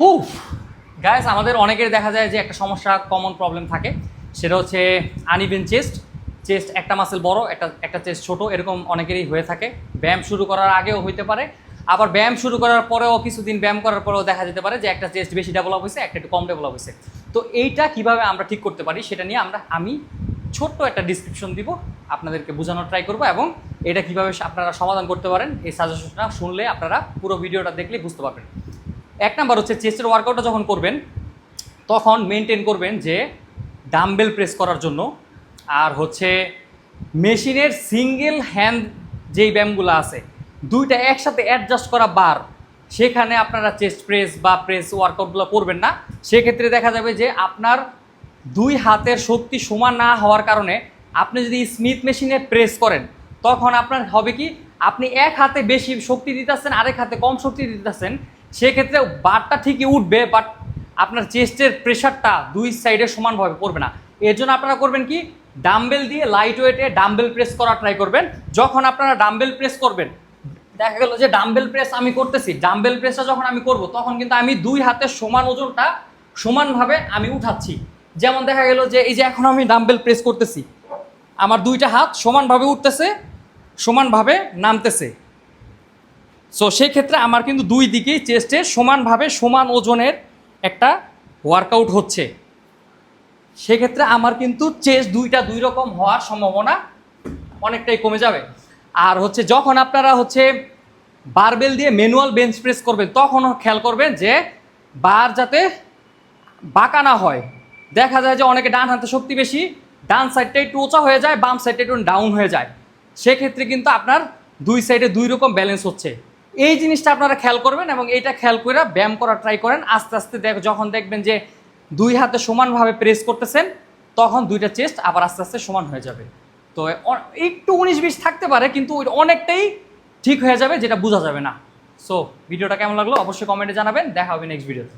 উফ। গাইস আমাদের অনেকের দেখা যায় যে একটা সমস্যা কমন প্রবলেম থাকে। সেটা হচ্ছে আনইভেন চেস্ট চেস্ট একটা মাসেল বড়, একটা একটা চেস্ট ছোট, এরকম অনেকেরই হয়ে থাকে। ব্যায়াম শুরু করার আগেও হইতে পারে। আবার ব্যায়াম শুরু করার পরেও, কিছুদিন ব্যায়াম করার পরেও দেখা যেতে পারে যে একটা চেস্ট বেশি ডেভেলপ হয়েছে একটা একটু কম ডেভেলপ হয়েছে তো এইটা কীভাবে আমরা ঠিক করতে পারি, সেটা নিয়ে আমরা, আমি ছোট্ট একটা ডিসক্রিপশন দিব, আপনাদেরকে বোঝানোর ট্রাই করব এবং এটা কীভাবে আপনারা সমাধান করতে পারেন, এই সাজেশনটা শুনলে আপনারা পুরো ভিডিওটা দেখলে বুঝতে পারবেন। এক নাম্বার হচ্ছে চেস্টের ওয়ার্কআউটটা যখন করবেন, তখন মেনটেন করবেন যে ডাম্বেল প্রেস করার জন্য। আর হচ্ছে মেশিনের সিঙ্গেল হ্যান্ড যেই ব্যায়ামগুলো আছে, দুইটা একসাথে অ্যাডজাস্ট করা বার সেখানে আপনারা চেস্ট প্রেস বা প্রেস ওয়ার্কআউটগুলো করবেন না। সেক্ষেত্রে দেখা যাবে যে আপনার দুই হাতের শক্তি সমান না হওয়ার কারণে আপনি যদি স্মিথ মেশিনে প্রেস করেন, তখন আপনার হবে কি, আপনি এক হাতে বেশি শক্তি দিতেছেন, আরেক হাতে কম শক্তি দিতেছেন সেক্ষেত্রে বারটা ঠিকই উঠবে বাট আপনার চেস্টের প্রেশারটা দুই সাইডে সমানভাবে পড়বে না। এর জন্য আপনারা করবেন কি? ডাম্বেল দিয়ে লাইট ওয়েটে ডাম্বেল প্রেস করা ট্রাই করবেন। যখন আপনারা ডাম্বেল প্রেস করবেন, দেখা গেল যে ডাম্বেল প্রেস আমি করতেছি ডাম্বেল প্রেসটা যখন আমি করব, তখন কিন্তু আমি দুই হাতের সমান ওজনটা সমানভাবে আমি উঠাচ্ছি। যেমন দেখা গেল যে এই যে এখন আমি ডাম্বেল প্রেস করতেছি, আমার দুইটা হাত সমানভাবে উঠতেছে, সমানভাবে নামতেছে। সো সেই ক্ষেত্রে আমার কিন্তু দুই দিকেই চেস্টে সমানভাবে সমান ওজনের একটা ওয়ার্কআউট হচ্ছে। সেক্ষেত্রে আমার কিন্তু চেস্ট দুইটা দুই রকম হওয়ার সম্ভাবনা অনেকটাই কমে যাবে। আর হচ্ছে যখন আপনারা হচ্ছে বারবেল দিয়ে ম্যানুয়াল বেঞ্চ প্রেস করবেন, তখনও খেয়াল করবেন যে বার যাতে বাঁকা না হয়। দেখা যায় যে অনেকে ডান হাতে শক্তি বেশি, ডান সাইডটা একটু উঁচা হয়ে যায়, বাম সাইডটা একটু ডাউন হয়ে যায়। সেক্ষেত্রে কিন্তু আপনার দুই সাইডে দুই রকম ব্যালেন্স হচ্ছে। এই জিনিসটা আপনারা খেয়াল করবেন এবং এইটা খেয়াল করে ব্যায়াম করা ট্রাই করেন। আস্তে আস্তে দেখ, যখন দেখবেন যে দুই হাতে সমানভাবে প্রেস করতেছেন, তখন দুইটা চেস্ট আবার আস্তে আস্তে সমান হয়ে যাবে। তো একটু উনিশ বিশ থাকতে পারে, কিন্তু অনেকটাই ঠিক হয়ে যাবে, যেটা বোঝা যাবে না। সো ভিডিওটা কেমন লাগল? অবশ্যই কমেন্টে জানাবেন। দেখা হবে নেক্সট ভিডিওতে